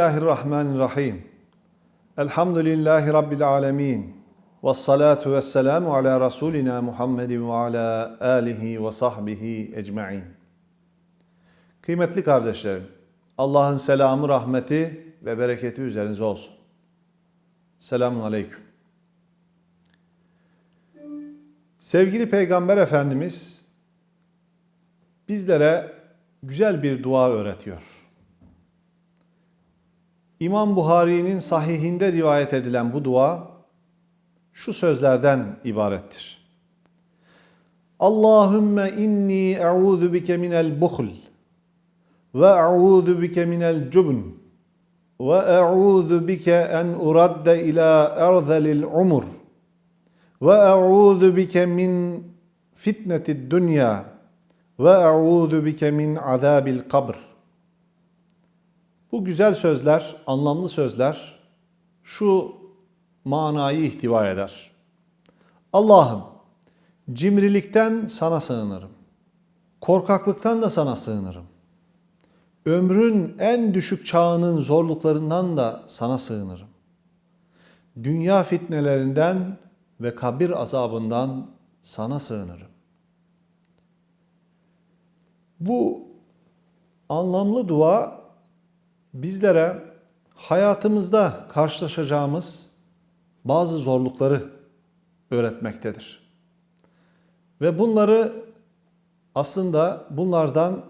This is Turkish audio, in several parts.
Bismillahirrahmanirrahim. Elhamdülillahi Rabbil alemin. Ve salatu ve selamu ala Resulina Muhammedin ve ala alihi ve sahbihi ecma'in. Kıymetli kardeşlerim, Allah'ın selamı, rahmeti ve bereketi üzerinize olsun. Selamun aleyküm. Sevgili Peygamber Efendimiz bizlere güzel bir dua öğretiyor. İmam Buhari'nin sahihinde rivayet edilen bu dua şu sözlerden ibarettir. Allahümme inni e'udhu bike minel buhl ve e'udhu bike minel cubn ve e'udhu bike en uradde ila erzelil umur ve e'udhu bike min fitnetid dünya ve e'udhu bike min azabil kabr. Bu güzel sözler, anlamlı sözler şu manayı ihtiva eder. Allah'ım cimrilikten sana sığınırım. Korkaklıktan da sana sığınırım. Ömrün en düşük çağının zorluklarından da sana sığınırım. Dünya fitnelerinden ve kabir azabından sana sığınırım. Bu anlamlı dua bizlere hayatımızda karşılaşacağımız bazı zorlukları öğretmektedir. Ve bunları aslında bunlardan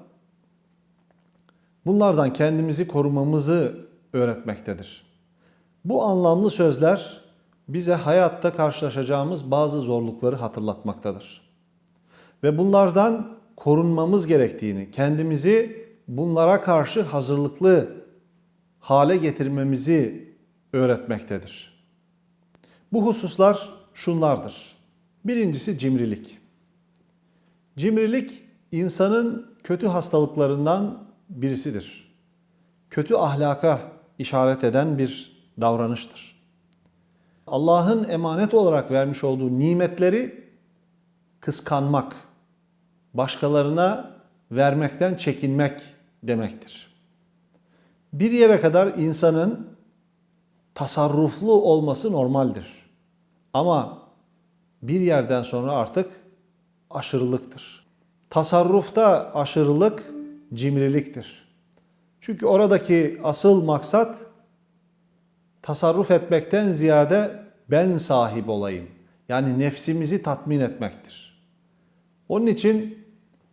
bunlardan kendimizi korumamızı öğretmektedir. Bu anlamlı sözler bize hayatta karşılaşacağımız bazı zorlukları hatırlatmaktadır. Ve bunlardan korunmamız gerektiğini, kendimizi bunlara karşı hazırlıklı hale getirmemizi öğretmektedir. Bu hususlar şunlardır. Birincisi cimrilik. Cimrilik insanın kötü hastalıklarından birisidir. Kötü ahlaka işaret eden bir davranıştır. Allah'ın emanet olarak vermiş olduğu nimetleri kıskanmak, başkalarına vermekten çekinmek demektir. Bir yere kadar insanın tasarruflu olması normaldir. Ama bir yerden sonra artık aşırılıktır. Tasarrufta aşırılık cimriliktir. Çünkü oradaki asıl maksat tasarruf etmekten ziyade ben sahip olayım. Yani nefsimizi tatmin etmektir. Onun için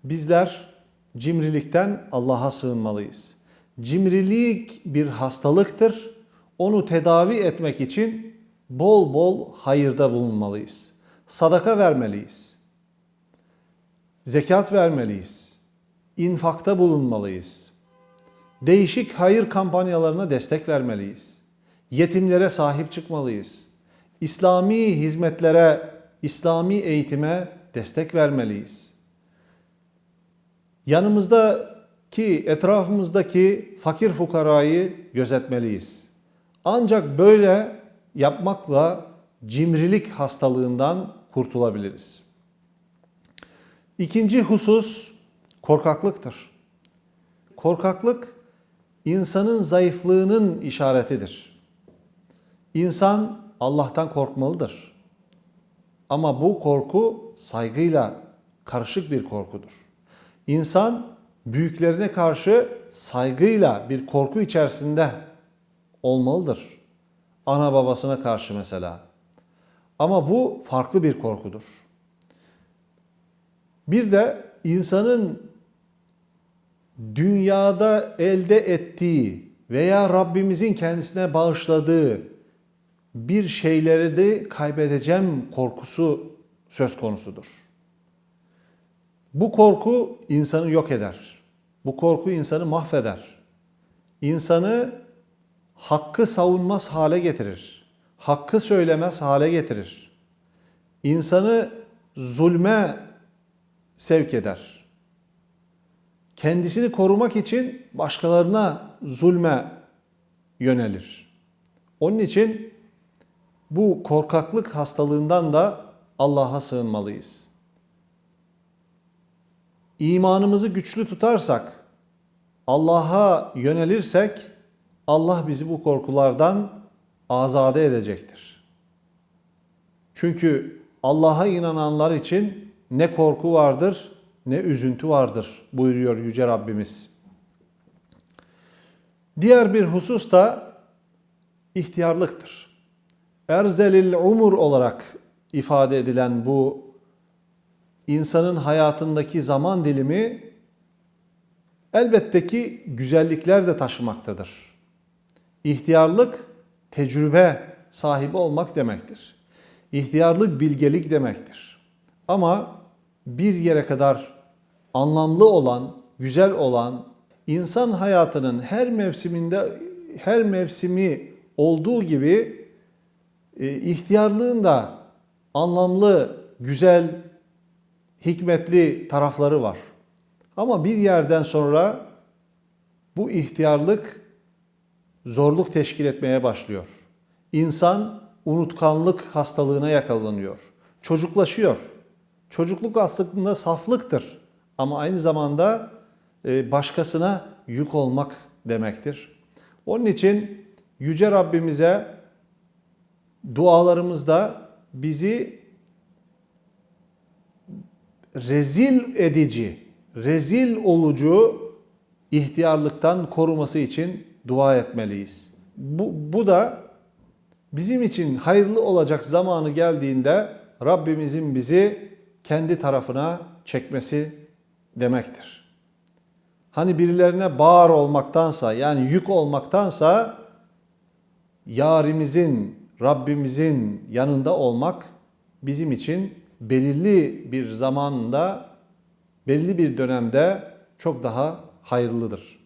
bizler cimrilikten Allah'a sığınmalıyız. Cimrilik bir hastalıktır. Onu tedavi etmek için bol bol hayırda bulunmalıyız. Sadaka vermeliyiz. Zekat vermeliyiz. İnfakta bulunmalıyız. Değişik hayır kampanyalarına destek vermeliyiz. Yetimlere sahip çıkmalıyız. İslami hizmetlere, İslami eğitime destek vermeliyiz. Yanımızdaki, etrafımızdaki fakir fukarayı gözetmeliyiz. Ancak böyle yapmakla cimrilik hastalığından kurtulabiliriz. İkinci husus korkaklıktır. Korkaklık insanın zayıflığının işaretidir. İnsan Allah'tan korkmalıdır. Ama bu korku saygıyla karışık bir korkudur. İnsan büyüklerine karşı saygıyla bir korku içerisinde olmalıdır. Ana babasına karşı mesela. Ama bu farklı bir korkudur. Bir de insanın dünyada elde ettiği veya Rabbimizin kendisine bağışladığı bir şeyleri de kaybedeceğim korkusu söz konusudur. Bu korku insanı yok eder. Bu korku insanı mahveder. İnsanı hakkı savunmaz hale getirir. Hakkı söylemez hale getirir. İnsanı zulme sevk eder. Kendisini korumak için başkalarına zulme yönelir. Onun için bu korkaklık hastalığından da Allah'a sığınmalıyız. İmanımızı güçlü tutarsak, Allah'a yönelirsek Allah bizi bu korkulardan azade edecektir. Çünkü Allah'a inananlar için ne korku vardır ne üzüntü vardır buyuruyor Yüce Rabbimiz. Diğer bir husus da ihtiyarlıktır. Erzelil umur olarak ifade edilen bu insanın hayatındaki zaman dilimi elbette ki güzellikler de taşımaktadır. İhtiyarlık tecrübe sahibi olmak demektir. İhtiyarlık bilgelik demektir. Ama bir yere kadar anlamlı olan, güzel olan, insan hayatının her mevsiminde her mevsimi olduğu gibi e, ihtiyarlığın da anlamlı, güzel, hikmetli tarafları var. Ama bir yerden sonra bu ihtiyarlık zorluk teşkil etmeye başlıyor. İnsan unutkanlık hastalığına yakalanıyor. Çocuklaşıyor. Çocukluk aslında saflıktır ama aynı zamanda e, başkasına yük olmak demektir. Onun için yüce Rabbimize dualarımızda bizi rezil edici, rezil olucu ihtiyarlıktan koruması için dua etmeliyiz. Bu, bu da bizim için hayırlı olacak zamanı geldiğinde Rabbimizin bizi kendi tarafına çekmesi demektir. Hani birilerine bağır olmaktansa yani yük olmaktansa yarimizin, Rabbimizin yanında olmak bizim için belirli bir zamanda, belirli bir dönemde çok daha hayırlıdır.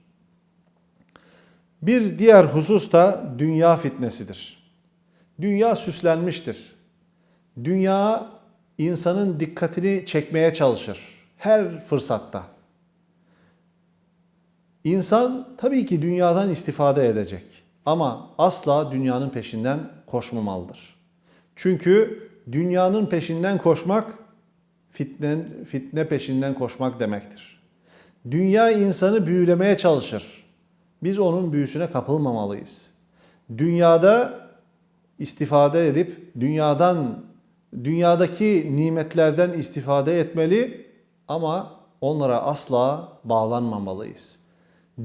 Bir diğer husus da dünya fitnesidir. Dünya süslenmiştir. Dünya insanın dikkatini çekmeye çalışır her fırsatta. İnsan tabii ki dünyadan istifade edecek ama asla dünyanın peşinden koşmamalıdır. Çünkü dünyanın peşinden koşmak fitne, fitne peşinden koşmak demektir. Dünya insanı büyülemeye çalışır. Biz onun büyüsüne kapılmamalıyız. Dünyada istifade edip dünyadan dünyadaki nimetlerden istifade etmeli ama onlara asla bağlanmamalıyız.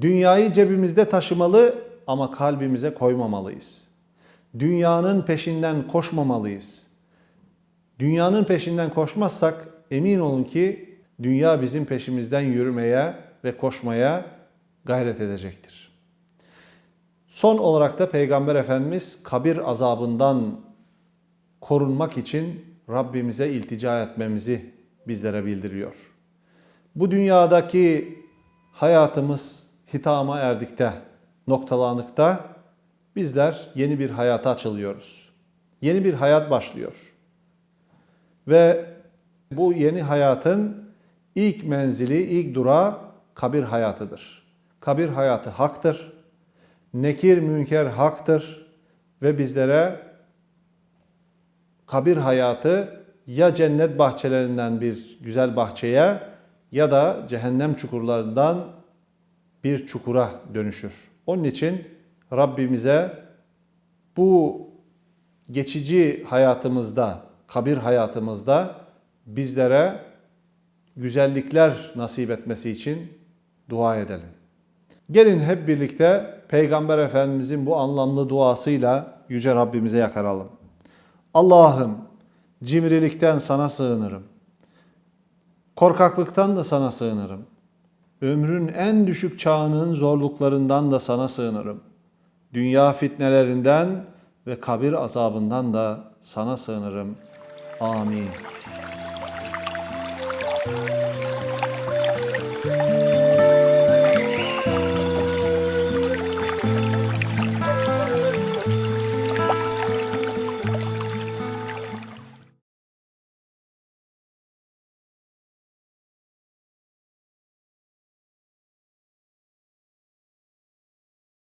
Dünyayı cebimizde taşımalı ama kalbimize koymamalıyız. Dünyanın peşinden koşmamalıyız. Dünyanın peşinden koşmazsak emin olun ki dünya bizim peşimizden yürümeye ve koşmaya gayret edecektir. Son olarak da Peygamber Efendimiz kabir azabından korunmak için Rabbimize iltica etmemizi bizlere bildiriyor. Bu dünyadaki hayatımız hitama erdikte, noktalandıkta bizler yeni bir hayata açılıyoruz. Yeni bir hayat başlıyor. Ve bu yeni hayatın ilk menzili, ilk durağı kabir hayatıdır. Kabir hayatı haktır. Nekir münker haktır ve bizlere kabir hayatı ya cennet bahçelerinden bir güzel bahçeye ya da cehennem çukurlarından bir çukura dönüşür. Onun için Rabbimize bu geçici hayatımızda, kabir hayatımızda bizlere güzellikler nasip etmesi için dua edelim. Gelin hep birlikte Peygamber Efendimizin bu anlamlı duasıyla Yüce Rabbimize yakaralım. Allah'ım cimrilikten sana sığınırım. Korkaklıktan da sana sığınırım. Ömrün en düşük çağının zorluklarından da sana sığınırım. Dünya fitnelerinden ve kabir azabından da sana sığınırım. Amin. Thank you.